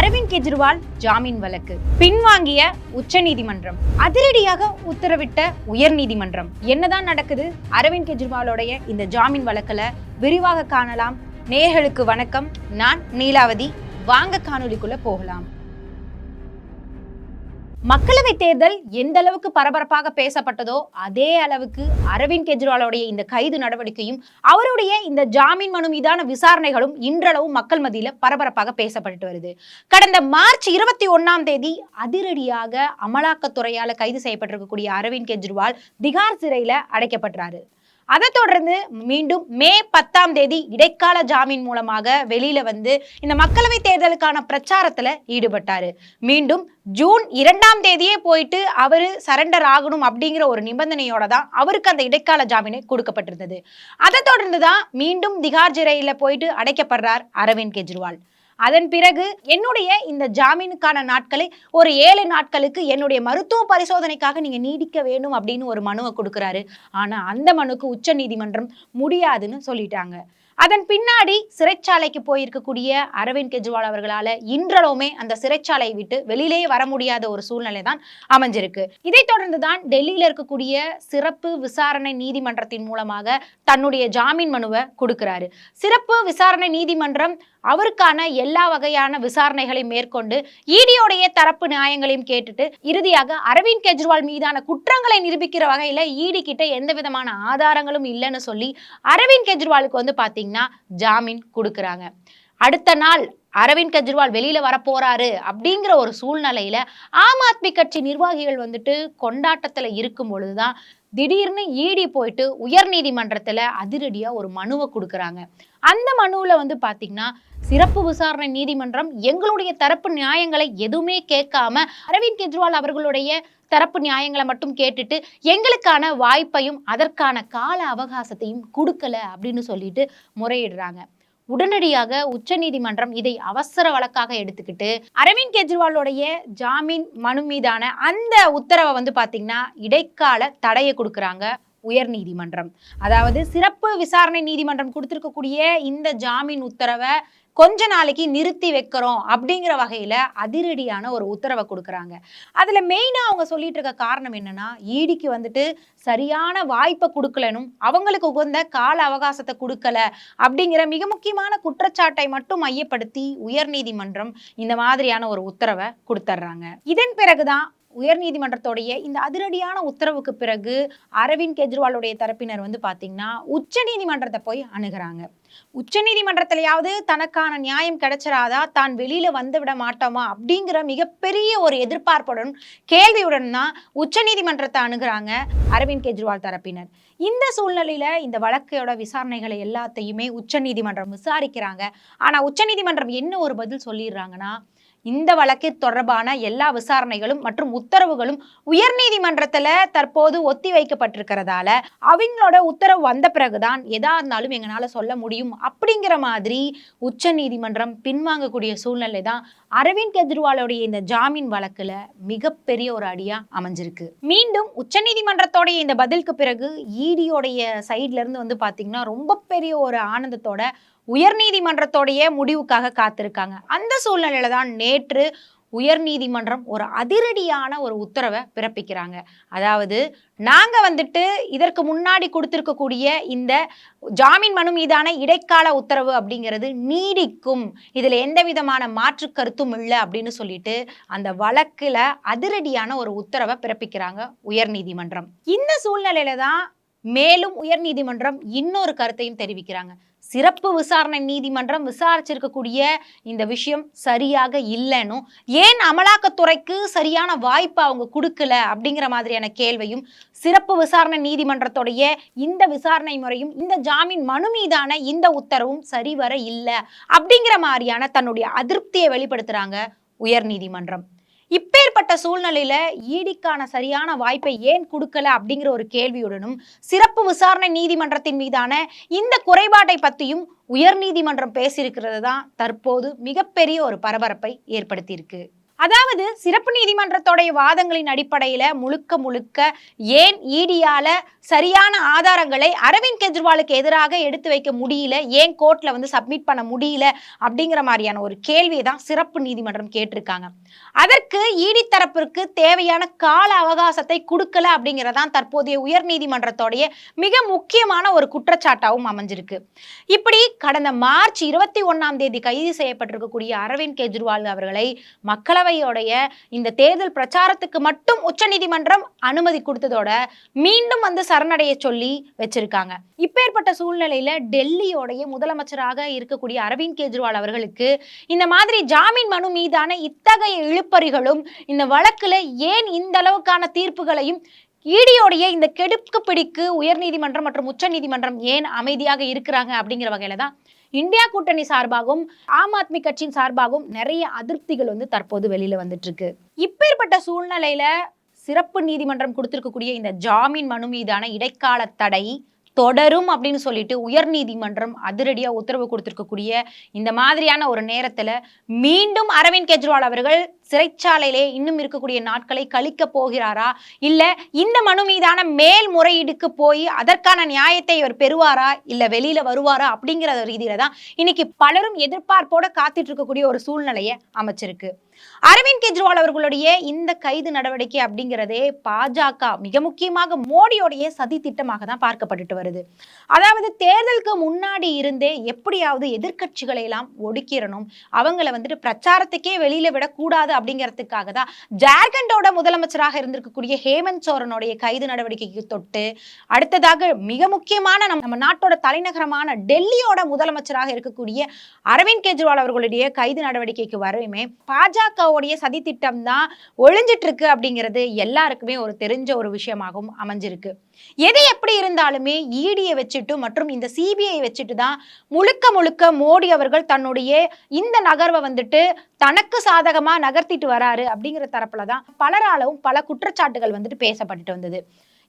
அரவிந்த் கெஜ்ரிவால் ஜாமீன் வழக்கு. பின்வாங்கிய உச்சநீதிமன்றம். அதிரடியாக உத்தரவிட்ட உயர்நீதிமன்றம். என்னதான் நடக்குது? அரவிந்த் கெஜ்ரிவாலோடைய இந்த ஜாமீன் வழக்கில் விரிவாக காணலாம். நேர்களுக்கு வணக்கம். நான் நீலாவதி. வாங்க காணொலிக்குள்ள போகலாம். மக்களவை தேர்தல் எந்த அளவுக்கு பரபரப்பாக பேசப்பட்டதோ அதே அளவுக்கு அரவிந்த் கெஜ்ரிவாலுடைய இந்த கைது நடவடிக்கையும் அவருடைய இந்த ஜாமீன் மனு மீதான விசாரணைகளும் இன்றளவும் மக்கள் மத்தியில பரபரப்பாக பேசப்பட்டு வருது. கடந்த மார்ச் இருபத்தி ஒன்னாம் தேதி அதிரடியாக அமலாக்கத்துறையால கைது செய்யப்பட்டிருக்கக்கூடிய அரவிந்த் கெஜ்ரிவால் திகார் சிறையில அடைக்கப்பட்டாரு அதை தொடர்ந்து மீண்டும் மே பத்தாம் தேதி இடைக்கால ஜாமீன் மூலமாக வெளியில வந்து இந்த மக்களவை தேர்தலுக்கான பிரச்சாரத்துல ஈடுபட்டாரு. மீண்டும் ஜூன் இரண்டாம் தேதியே போயிட்டு அவரு சரண்டர் ஆகணும் அப்படிங்கிற ஒரு நிபந்தனையோட தான் அவருக்கு அந்த இடைக்கால ஜாமீனை கொடுக்கப்பட்டிருந்தது. அதை தொடர்ந்து தான் மீண்டும் திகார் சிறையில போயிட்டு அடைக்கப்படுறார் அரவிந்த் கெஜ்ரிவால். அதன் பிறகு என்னுடைய இந்த ஜாமீனுக்கான நாட்களை ஒரு ஏழு நாட்களுக்கு என்னுடைய மருத்துவ பரிசோதனைக்காக நீங்க நீடிக்க வேணும் அப்படின்னு ஒரு மனுவை கொடுக்குறாரு. ஆனா அந்த மனுக்கு உச்ச நீதிமன்றம் முடியாதுன்னு சொல்லிட்டாங்க. அதன் பின்னாடி சிறைச்சாலைக்கு போயிருக்கக்கூடிய அரவிந்த் கெஜ்ரிவால் அவர்களால இன்றளவுமே அந்த சிறைச்சாலையை விட்டு வெளியிலேயே வர முடியாத ஒரு சூழ்நிலை தான் அமைஞ்சிருக்கு. இதைத் தொடர்ந்து தான் டெல்லியில இருக்கக்கூடிய சிறப்பு விசாரணை நீதிமன்றத்தின் மூலமாக தன்னுடைய ஜாமீன் மனுவை கொடுக்கிறாரு. சிறப்பு விசாரணை நீதிமன்றம் அவருக்கான எல்லா வகையான விசாரணைகளையும் மேற்கொண்டு ஈடியோடைய தரப்பு நியாயங்களையும் கேட்டுட்டு இறுதியாக அரவிந்த் கெஜ்ரிவால் மீதான குற்றங்களை நிரூபிக்கிற வகையில ஈடி கிட்ட எந்த விதமான ஆதாரங்களும் இல்லைன்னு சொல்லி அரவிந்த் கெஜ்ரிவாலுக்கு வந்து பாத்தீங்கன்னா ஜாமீன் கொடுக்குறாங்க. அடுத்த நாள் அரவிந்த் கெஜ்ரிவால் வெளியில வரப்போறாரு அப்படிங்கிற ஒரு சூழ்நிலையில ஆம் ஆத்மி கட்சி நிர்வாகிகள் வந்துட்டு கொண்டாட்டத்துல இருக்கும் பொழுதுதான் திடீர்னு ஈடி போயிட்டு உயர்நீதிமன்றத்துல அதிரடியா ஒரு மனுவை கொடுக்குறாங்க. அந்த மனுவில் வந்து பார்த்தீங்கன்னா சிறப்பு விசாரணை நீதிமன்றம் எங்களுடைய தரப்பு நியாயங்களை எதுவுமே கேட்காம அரவிந்த் கெஜ்ரிவால் அவர்களுடைய தரப்பு நியாயங்களை மட்டும் கேட்டுட்டு எங்களுக்கான வாய்ப்பையும் அதற்கான கால அவகாசத்தையும் கொடுக்கல அப்படின்னு சொல்லிட்டு முறையிடுறாங்க. உடனடியாக உச்சநீதிமன்றம் இதை அவசர வழக்காக எடுத்துக்கிட்டு அரவிந்த் கெஜ்ரிவாலுடைய ஜாமீன் மனு மீதான அந்த உத்தரவை வந்து பாத்தீங்கன்னா இடைக்கால தடையை கொடுக்குறாங்க. உயர் நீதிமன்றம். அதாவது சிறப்பு விசாரணை நீதிமன்றம் கொடுத்திருக்கக்கூடிய இந்த ஜாமீன் உத்தரவை கொஞ்ச நாளைக்கு நிறுத்தி வைக்கிறோம் அப்படிங்கிற வகையில் அதிரடியான ஒரு உத்தரவை கொடுக்குறாங்க. அதில் மெயினாக அவங்க சொல்லிட்டு இருக்க காரணம் என்னன்னா ஈடிக்கு வந்துட்டு சரியான வாய்ப்பை கொடுக்கலனும் அவங்களுக்கு உகந்த கால அவகாசத்தை கொடுக்கல அப்படிங்கிற மிக முக்கியமான குற்றச்சாட்டை மட்டும் மையப்படுத்தி உயர்நீதிமன்றம் இந்த மாதிரியான ஒரு உத்தரவை கொடுத்துட்றாங்க இதன் பிறகுதான் உயர்நீதிமன்றத்துடைய இந்த அதிரடியான உத்தரவுக்கு பிறகு அரவிந்த் கெஜ்ரிவாலுடைய தரப்பினர் வந்து பார்த்தீங்கன்னா உச்ச நீதிமன்றத்தை போய் அணுகிறாங்க. உச்ச நீதிமன்றத்திலேயாவது தனக்கான நியாயம் கிடைச்சிடாதா தான் வெளியில வந்து விட மாட்டோமா அப்படிங்கிற மிகப்பெரிய ஒரு எதிர்பார்ப்புடன் கேள்வியுடன் தான் உச்சநீதிமன்றத்தை அணுகிறாங்க அரவிந்த் கெஜ்ரிவால் தரப்பினர். இந்த சூழ்நிலையில இந்த வழக்கையோட விசாரணைகளை எல்லாத்தையுமே உச்சநீதிமன்றம் விசாரிக்கிறாங்க. ஆனா உச்சநீதிமன்றம் என்ன ஒரு பதில் சொல்லிடுறாங்கன்னா இந்த வழக்கு தொடர்பான எல்லா விசாரணைகளும் மற்றும் உத்தரவுகளும் உயர்நீதிமன்றத்தில் தற்போது ஒத்தி வைக்கப்பட்டிருக்கிறதால அவங்களோட உத்தரவு வந்த பிறகுதான் எதா இருந்தாலும் எங்களால் சொல்ல முடியும். அப்படிங்கிற மாதிரி உச்ச நீதிமன்றம் பின்வாங்கக்கூடிய சூழ்நிலை தான் அரவிந்த் கெஜ்ரிவாலோடைய இந்த ஜாமீன் வழக்கில் மிகப்பெரிய ஒரு அடியாக அமைஞ்சிருக்கு. மீண்டும் உச்சநீதிமன்றத்தோடைய இந்த பதிலுக்கு பிறகு ஈடியோடைய சைட்லேருந்து வந்து பார்த்தீங்கன்னா ரொம்ப பெரிய ஒரு ஆனந்தத்தோட உயர்நீதிமன்றத்தோடைய முடிவுக்காக காத்திருக்காங்க. அந்த சூழ்நிலையில தான் நேற்று உயர்நீதிமன்றம் ஒரு அதிரடியான ஒரு உத்தரவை பிறப்பிக்கிறாங்க. அதாவது நாங்கள் வந்துட்டு இதற்கு முன்னாடி கொடுத்துருக்கக்கூடிய இந்த ஜாமீன் மனு மீதான இடைக்கால உத்தரவு அப்படிங்கிறது நீடிக்கும். இதில் எந்த விதமான மாற்று கருத்தும் இல்லை அப்படின்னு சொல்லிட்டு அந்த வழக்கில் அதிரடியான ஒரு உத்தரவை பிறப்பிக்கிறாங்க உயர்நீதிமன்றம். இந்த சூழ்நிலையில தான் மேலும் உயர்நீதிமன்றம் இன்னொரு கருத்தையும் தெரிவிக்கிறாங்க. சிறப்பு விசாரணை நீதிமன்றம் விசாரிச்சிருக்கக்கூடிய இந்த விஷயம் சரியாக இல்லைன்னு ஏன் அமலாக்கத்துறைக்கு சரியான வாய்ப்பு அவங்க கொடுக்கல அப்படிங்கிற மாதிரியான கேள்வியும் சிறப்பு விசாரணை நீதிமன்றத்துடைய இந்த விசாரணை முறையும் இந்த ஜாமீன் மனு மீதான இந்த உத்தரவும் சரிவர இல்லை அப்படிங்கிற மாதிரியான தன்னுடைய அதிருப்தியை வெளிப்படுத்துறாங்க உயர்நீதிமன்றம். இப்பேற்பட்ட சூழ்நிலையில ஈடிக்கான சரியான வாய்ப்பை ஏன் கொடுக்கல அப்படிங்கிற ஒரு கேள்வியுடனும் சிறப்பு விசாரணை நீதிமன்றத்தின் மீதான இந்த குறைபாட்டை பத்தியும் உயர்நீதிமன்றம் பேசியிருக்கிறது தான் தற்போது மிகப்பெரிய ஒரு பரபரப்பை ஏற்படுத்தியிருக்கு. அதாவது சிறப்பு நீதிமன்றத்தோடைய வாதங்களின் அடிப்படையில முழுக்க முழுக்க ஏன் ஈடியால சரியான ஆதாரங்களை அரவிந்த் கெஜ்ரிவாலுக்கு எதிராக எடுத்து வைக்க முடியல ஏன் கோர்ட்ல வந்து சப்மிட் பண்ண முடியல அப்படிங்கிற மாதிரியான ஒரு கேள்வியை தான் சிறப்பு நீதிமன்றம் கேட்டிருக்காங்க. அதற்கு ஈடி தரப்பிற்கு தேவையான கால அவகாசத்தை கொடுக்கல அப்படிங்கிறதான் தற்போதைய உயர் நீதிமன்றத்தோடைய மிக முக்கியமான ஒரு குற்றச்சாட்டாகவும் அமைஞ்சிருக்கு. இப்படி கடந்த மார்ச் இருபத்தி ஒன்னாம் தேதி கைது செய்யப்பட்டிருக்கக்கூடிய அரவிந்த் கெஜ்ரிவால் அவர்களை மக்களவையோடைய இந்த தேர்தல் பிரச்சாரத்துக்கு மட்டும் உச்சநீதிமன்றம் அனுமதி கொடுத்ததோட மீண்டும் வந்து சரணடைய சொல்லி வச்சிருக்காங்க. இப்பேற்பட்ட சூழ்நிலையில டெல்லியோடைய முதலமைச்சராக இருக்கக்கூடிய அரவிந்த் கெஜ்ரிவால் அவர்களுக்கு இந்த மாதிரி ஜாமீன் மனு மீதான இத்தகைய இழுப்பறிகளும் இந்த வழக்கில் ஏன் இந்த அளவுக்கான தீர்ப்புகளையும் ஈடியோடைய இந்த கெடுக்கு பிடிக்கு உயர்நீதிமன்றம் மற்றும் உச்சநீதிமன்றம் ஏன் அமைதியாக இருக்கிறாங்க அப்படிங்கிற வகையில தான் இந்தியா கூட்டணி சார்பாகவும் ஆம் ஆத்மி கட்சியின் சார்பாகவும் நிறைய அதிருப்திகள் வந்து தற்போது வெளியில வந்துட்டு இருக்கு இப்பேற்பட்ட சூழ்நிலையில சிறப்பு நீதிமன்றம் கொடுத்திருக்கக்கூடிய இந்த ஜாமீன் மனு மீதான இடைக்கால தடை தொடரும் அப்படின்னு சொல்லிட்டு உயர் நீதிமன்றம் உத்தரவு கொடுத்திருக்கக்கூடிய இந்த மாதிரியான ஒரு நேரத்தில் மீண்டும் அரவிந்த் கெஜ்ரிவால் அவர்கள் சிறைச்சாலையிலே இன்னும் இருக்கக்கூடிய நாட்களை கழிக்க போகிறாரா? இல்லை இந்த மனு மீதான மேல்முறையீடுக்கு போய் அதற்கான நியாயத்தை இவர் பெறுவாரா? இல்லை வெளியில் வருவாரா? அப்படிங்கிற ரீதியில தான் இன்னைக்கு பலரும் எதிர்பார்ப்போட காத்துட்டு இருக்கக்கூடிய ஒரு சூழ்நிலையை அமைச்சிருக்கு. அரவிந்த் கெஜ்ரிவால் அவர்களுடைய இந்த கைது நடவடிக்கை அப்படிங்கிறதே பாஜக மிக முக்கியமாக மோடியோடைய சதி திட்டமாக தான் பார்க்கப்பட்டுட்டு வருது. அதாவது தேர்தலுக்கு முன்னாடி இருந்தே எப்படியாவது எதிர்கட்சிகளை எல்லாம் ஒடுக்கிடணும். அவங்கள வந்துட்டு பிரச்சாரத்துக்கே வெளியில விடக்கூடாது அப்படிங்கிறதுக்காக தான் ஜார்க்கண்டோட முதலமைச்சராக இருந்திருக்கக்கூடிய ஹேமந்த் சோரனுடைய கைது நடவடிக்கைக்கு தொட்டு அடுத்ததாக மிக முக்கியமான நம்ம நாட்டோட தலைநகரமான டெல்லியோட முதலமைச்சராக இருக்கக்கூடிய அரவிந்த் கெஜ்ரிவால் அவர்களுடைய கைது நடவடிக்கைக்கு வரையுமே பாஜக பாஜகவுடைய சதி திட்டம் தான் ஒழிஞ்சிட்டு இருக்கு அப்படிங்கிறது எல்லாருக்குமே ஒரு தெரிஞ்ச ஒரு விஷயமாகவும் அமைஞ்சிருக்கு. எது எப்படி இருந்தாலுமே இடியை வச்சுட்டு மற்றும் இந்த சிபிஐ வச்சுட்டு தான் முழுக்க முழுக்க மோடி அவர்கள் தன்னுடைய இந்த நகர்வை வந்துட்டு தனக்கு சாதகமா நகர்த்திட்டு வராரு அப்படிங்கிற தரப்புல தான் பலராலும் பல குற்றச்சாட்டுகள் வந்துட்டு பேசப்பட்டுட்டு வந்தது.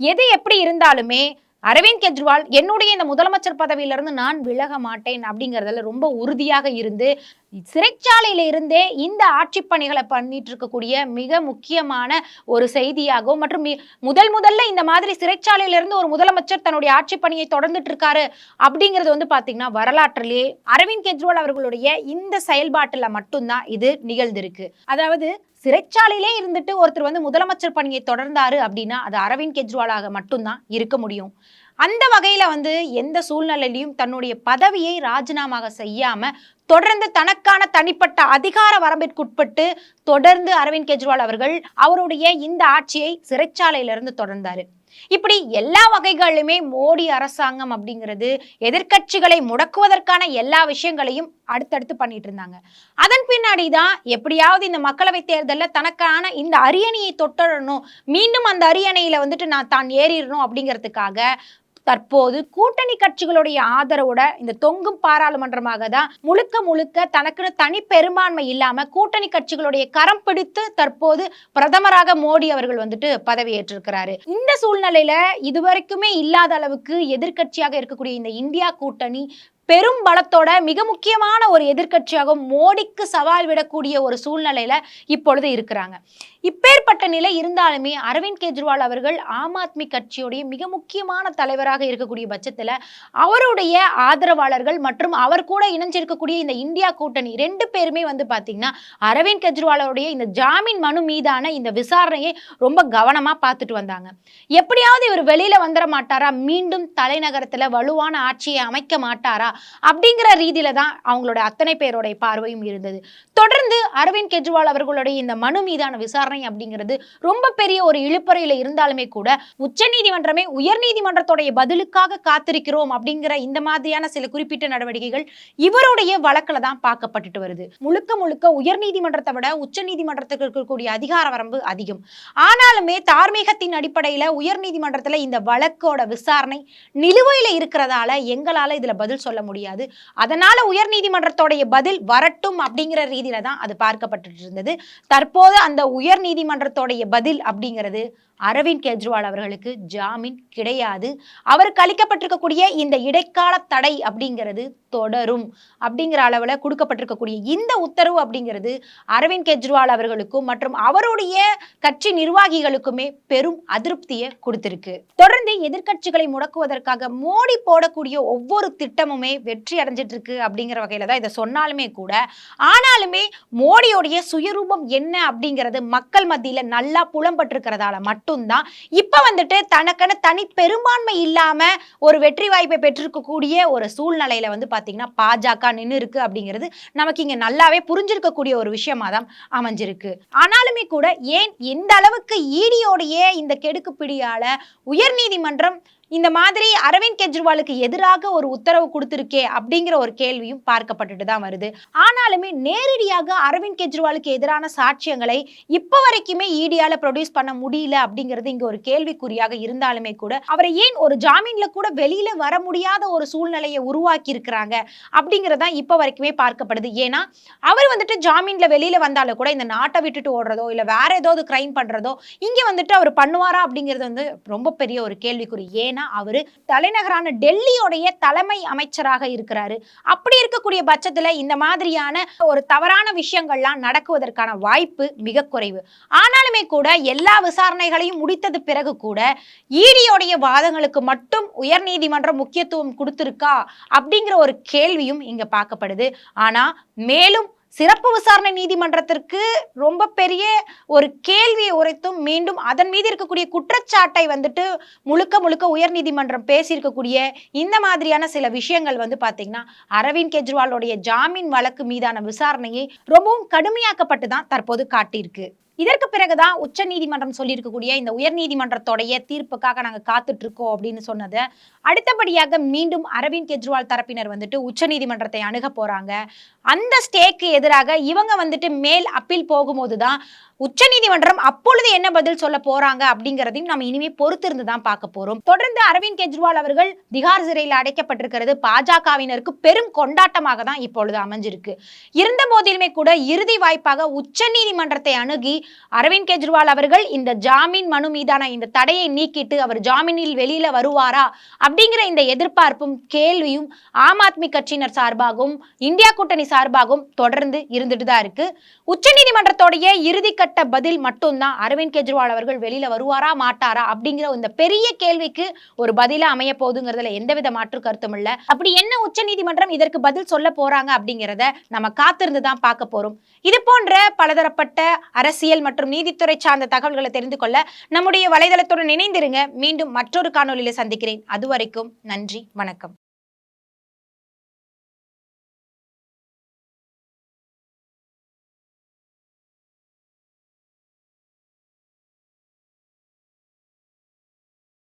எது எப்படி இருந்தாலுமே அரவிந்த் கெஜ்ரிவால் என்னுடைய இந்த முதலமைச்சர் பதவியிலிருந்து நான் விலக மாட்டேன் அப்படிங்கறதுல ரொம்ப உறுதியாக இருந்து சிறைச்சாலையில இருந்தே இந்த ஆட்சி பணிகளை பண்ணிட்டு இருக்கக்கூடிய மிக முக்கியமான ஒரு செய்தியாகவும் மற்றும் மி- முதல் முதல்ல இந்த மாதிரி சிறைச்சாலையில இருந்து ஒரு முதலமைச்சர் தன்னுடைய ஆட்சி பணியை தொடர்ந்துட்டு இருக்காரு அப்படிங்கிறது வந்து பாத்தீங்கன்னா வரலாற்றிலேயே அரவிந்த் கெஜ்ரிவால் அவர்களுடைய இந்த செயல்பாட்டுல மட்டும்தான் இது நிகழ்ந்திருக்கு. அதாவது சிறைச்சாலையிலே இருந்துட்டு ஒருத்தர் வந்து முதலமைச்சர் பணியை தொடர்ந்தாரு அப்படின்னா அது அரவிந்த் கெஜ்ரிவாலாக மட்டும்தான் இருக்க முடியும். அந்த வகையில வந்து எந்த சூழ்நிலையிலையும் தன்னுடைய பதவியை ராஜினாமாக செய்யாம தொடர்ந்து தனக்கான தனிப்பட்ட அதிகார வரம்பிற்குட்பட்டு தொடர்ந்து அரவிந்த் கெஜ்ரிவால் அவர்கள் அவருடைய இந்த ஆட்சியை சிறைச்சாலையிலிருந்து தொடர்ந்தாரு. இப்படி எல்லா வகைகளிலுமே மோடி அரசாங்கம் அப்படிங்கிறது எதிர்க்கட்சிகளை முடக்குவதற்கான எல்லா விஷயங்களையும் அடுத்தடுத்து பண்ணிட்டு இருந்தாங்க. அதன் பின்னாடி தான் எப்படியாவது இந்த மக்களவை தேர்தலில் தனக்கான இந்த அரியணையை தொட்டணும் மீண்டும் அந்த அரியணையில வந்துட்டு நான் தான் ஏறிடணும் அப்படிங்கிறதுக்காக தற்போது கூட்டணி கட்சிகளுடைய ஆதரவோட இந்த தொங்கும் பாராளுமன்றமாக தான் முழுக்க முழுக்க தனக்குன்னு தனி பெரும்பான்மை இல்லாம கூட்டணி கட்சிகளுடைய கரம் பிடித்து தற்போது பிரதமராக மோடி அவர்கள் வந்துட்டு பதவியேற்றிருக்கிறாரு. இந்த சூழ்நிலையில இதுவரைக்குமே இல்லாத அளவுக்கு எதிர்க்கட்சியாக இருக்கக்கூடிய இந்த இந்தியா கூட்டணி பெரும் பலத்தோட மிக முக்கியமான ஒரு எதிர்கட்சியாக மோடிக்கு சவால் விடக்கூடிய ஒரு சூழ்நிலையில இப்பொழுது இருக்கிறாங்க. இப்பேற்பட்ட நிலை இருந்தாலுமே அரவிந்த் கெஜ்ரிவால் அவர்கள் ஆம் ஆத்மி கட்சியுடைய மிக முக்கியமான தலைவராக இருக்கக்கூடிய பட்சத்தில் அவருடைய ஆதரவாளர்கள் மற்றும் அவர் கூட இணைஞ்சிருக்கக்கூடிய இந்த இந்தியா கூட்டணி ரெண்டு பேருமே வந்து பார்த்தீங்கன்னா அரவிந்த் கெஜ்ரிவாலோடைய இந்த ஜாமீன் மனு மீதான இந்த விசாரணையை ரொம்ப கவனமாக பார்த்துட்டு வந்தாங்க. எப்படியாவது இவர் வெளியில் வந்துட மாட்டாரா? மீண்டும் தலைநகரத்தில் வலுவான ஆட்சியை அமைக்க மாட்டாரா? அப்படிங்கிற ரீதியில தான் அவங்களோட அத்தனை பேருடைய பார்வையும் இருந்தது. தொடர்ந்து அரவிந்த் கெஜ்ரிவால் அவர்களுடைய இந்த மனு மீதான விசாரணை அப்படிங்கிறது ரொம்ப பெரிய ஒரு இழுப்பறையில இருந்தாலுமே கூட உச்சநீதிமன்றமே உயர்நீதிமன்றத்துடைய பதிலுக்காக காத்திருக்கிறோம் அப்படிங்கிற இந்த மாதிரியான சில குறிப்பிட்ட நடவடிக்கைகள் இவருடைய வழக்கில் தான் பார்க்கப்பட்டுட்டு வருது. முழுக்க முழுக்க உயர்நீதிமன்றத்தை விட உச்சநீதிமன்றத்துக்கு இருக்கக்கூடிய அதிகார வரம்பு அதிகம். ஆனாலுமே தார்மீகத்தின் அடிப்படையில உயர்நீதிமன்றத்தில் இந்த வழக்கோட விசாரணை நிலுவையில இருக்கிறதால எங்களால் இதுல பதில் சொல்ல முடியாது. அதனால உயர்நீதிமன்றத்தோடைய பதில் வரட்டும் அப்படிங்கிற ரீதியில தான் அது பார்க்கப்பட்டு இருந்தது. தற்போது அந்த உயர் நீதிமன்றத்தோடைய பதில் அப்படிங்கிறது அரவிந்த் கெஜ்ரிவால் அவர்களுக்கு ஜாமீன் கிடையாது. அவருக்கு அளிக்கப்பட்டிருக்கக்கூடிய இந்த இடைக்கால தடை அப்படிங்கிறது தொடரும் அப்படிங்கிற அளவில் கொடுக்கப்பட்டிருக்கக்கூடிய இந்த உத்தரவு அப்படிங்கிறது அரவிந்த் கெஜ்ரிவால் அவர்களுக்கும் மற்றும் அவருடைய கட்சி நிர்வாகிகளுக்குமே பெரும் அதிருப்தியை கொடுத்திருக்கு. தொடர்ந்து எதிர்க்கட்சிகளை முடக்குவதற்காக மோடி போடக்கூடிய ஒவ்வொரு திட்டமுமே வெற்றி அடைஞ்சிட்டு இருக்கு அப்படிங்கிற வகையில தான் இதை சொன்னாலுமே கூட ஆனாலுமே மோடியோடைய சுயரூபம் என்ன அப்படிங்கிறது மக்கள் மத்தியில நல்லா புலம்பட்டிருக்கிறதால மட்டும்தான் இப்ப வந்துட்டு தனக்கென தனி பெரும்பான்மை இல்லாம ஒரு வெற்றி வாய்ப்பை பெற்றிருக்கக்கூடிய ஒரு சூழ்நிலையில வந்து பார்த்தீங்கன்னா பாஜக நின்று இருக்கு அப்படிங்கிறது நமக்கு இங்க நல்லாவே புரிஞ்சிருக்கக்கூடிய ஒரு விஷயமா தான் அமைஞ்சிருக்கு. ஆனாலுமே கூட ஏன் எந்த அளவுக்கு ஈடியோடைய இந்த கெடுக்கு பிடியால உயர்நீதிமன்றம் இந்த மாதிரி அரவிந்த் கெஜ்ரிவாலுக்கு எதிராக ஒரு உத்தரவு கொடுத்திருக்கே அப்படிங்கிற ஒரு கேள்வியும் பார்க்கப்பட்டுட்டு தான் வருது. ஆனாலுமே நேரடியாக அரவிந்த் கெஜ்ரிவாலுக்கு எதிரான சாட்சியங்களை இப்போ வரைக்குமே ஈடியால ப்ரொடியூஸ் பண்ண முடியல அப்படிங்கிறது இங்க ஒரு கேள்விக்குறியாக இருந்தாலுமே கூட அவரை ஏன் ஒரு ஜாமீன்ல கூட வெளியில வர முடியாத ஒரு சூழ்நிலையை உருவாக்கி இருக்கிறாங்க அப்படிங்கிறது இப்போ வரைக்குமே பார்க்கப்படுது. ஏன்னா அவர் வந்துட்டு ஜாமீன்ல வெளியில வந்தாலும் கூட இந்த நாட்டை விட்டுட்டு ஓடுறதோ இல்ல வேற ஏதாவது கிரைம் பண்றதோ இங்க வந்துட்டு அவர் பண்ணுவாரா அப்படிங்கிறது வந்து ரொம்ப பெரிய ஒரு கேள்விக்குறி. ஏன்னா அவர் தலைநகரான டெல்லியோடைய தலைமை அமைச்சராக இருக்கிறாரு. அப்படி இருக்கக்கூடிய பட்சத்துல இந்த மாதிரியான ஒரு தவறான விஷயங்கள்லாம் நடக்குவதற்கான வாய்ப்பு மிக குறைவு. ஆனாலுமே கூட எல்லா விசாரணைகளையும் முடித்தது பிறகு கூட ஈடியோடைய வாதங்களுக்கு மட்டும் உயர்நீதிமன்றம் முக்கியத்துவம் கொடுத்திருக்கா அப்படிங்கிற ஒரு கேள்வியும் இங்க பார்க்கப்படுது. ஆனா மேலும் சிறப்பு விசாரணை நீதிமன்றத்திற்கு ரொம்ப பெரிய ஒரு கேள்வியை உரைத்தும் மீண்டும் அதன் மீது இருக்கக்கூடிய குற்றச்சாட்டை வந்துட்டு முழுக்க முழுக்க உயர்நீதிமன்றம் பேசியிருக்கக்கூடிய இந்த மாதிரியான சில விஷயங்கள் வந்து பார்த்தீங்கன்னா அரவிந்த் கெஜ்ரிவாலுடைய ஜாமீன் வழக்கு மீதான விசாரணையை ரொம்பவும் கடுமையாக்கப்பட்டு தான் தற்போது காட்டியிருக்கு. இதற்கு பிறகுதான் உச்ச நீதிமன்றம் சொல்லியிருக்கக்கூடிய இந்த உயர் நீதிமன்றத்தோடைய தீர்ப்புக்காக நாங்கள் காத்துட்டு இருக்கோம் அப்படின்னு சொன்னதை அடுத்தபடியாக மீண்டும் அரவிந்த் கெஜ்ரிவால் தரப்பினர் வந்துட்டு உச்ச நீதிமன்றத்தை அணுக போறாங்க. அந்த ஸ்டேக்கு எதிராக இவங்க வந்துட்டு மேல் அப்பீல் போகும்போது தான் உச்சநீதிமன்றம் அப்பொழுது என்ன பதில் சொல்ல போறாங்க அப்படிங்கிறதையும் நம்ம இனிமே பொறுத்திருந்து தான் பார்க்க போறோம். தொடர்ந்து அரவிந்த் கெஜ்ரிவால் அவர்கள் திகார் சிறையில் அடைக்கப்பட்டிருக்கிறது. பாஜகவினருக்கு பெரும் கொண்டாட்டமாக தான் இப்பொழுது அமைஞ்சிருக்கு. இருந்த போதிலுமே கூட இறுதி வாய்ப்பாக உச்சநீதிமன்றத்தை அணுகி அரவிந்த் கெஜ்ரிவால் அவர்கள் இந்த ஜாமீன் மனு மீதான இந்த தடையை நீக்கிட்டு அவர் ஜாமீனில் வெளியில வருவாரா அப்படிங்கிற இந்த எதிர்பார்ப்பும் கேள்வியும் ஆம் ஆத்மி கட்சியினர் சார்பாகவும் இந்தியா கூட்டணி சார்பாகவும் தொடர்ந்து இருந்துட்டு தான் இருக்கு. உச்சநீதிமன்றத்தோடைய இறுதி கட்ட பதில் மட்டும்தான் அரவிந்த் கெஜ்ரிவால் அவர்கள் வெளியில வருவாரா மாட்டாரா அப்படிங்கிற இந்த பெரிய கேள்விக்கு ஒரு பதிலா அமைய போகுதுங்கிறதுல எந்தவித மாற்று கருத்தும் இல்ல. அப்படி என்ன உச்சநீதிமன்றம் இதற்கு பதில் சொல்ல போறாங்க அப்படிங்கிறத நம்ம காத்திருந்து தான் பார்க்க போறோம். இது போன்ற பலதரப்பட்ட அரசியல் மற்றும் நீதித்துறை சார்ந்த தகவல்களை தெரிந்து கொள்ள நம்முடைய வலைதளத்துடன் இணைந்திருங்க. மீண்டும் மற்றொரு காணொலியில சந்திக்கிறேன். அதுவரைக்கும் நன்றி வணக்கம்.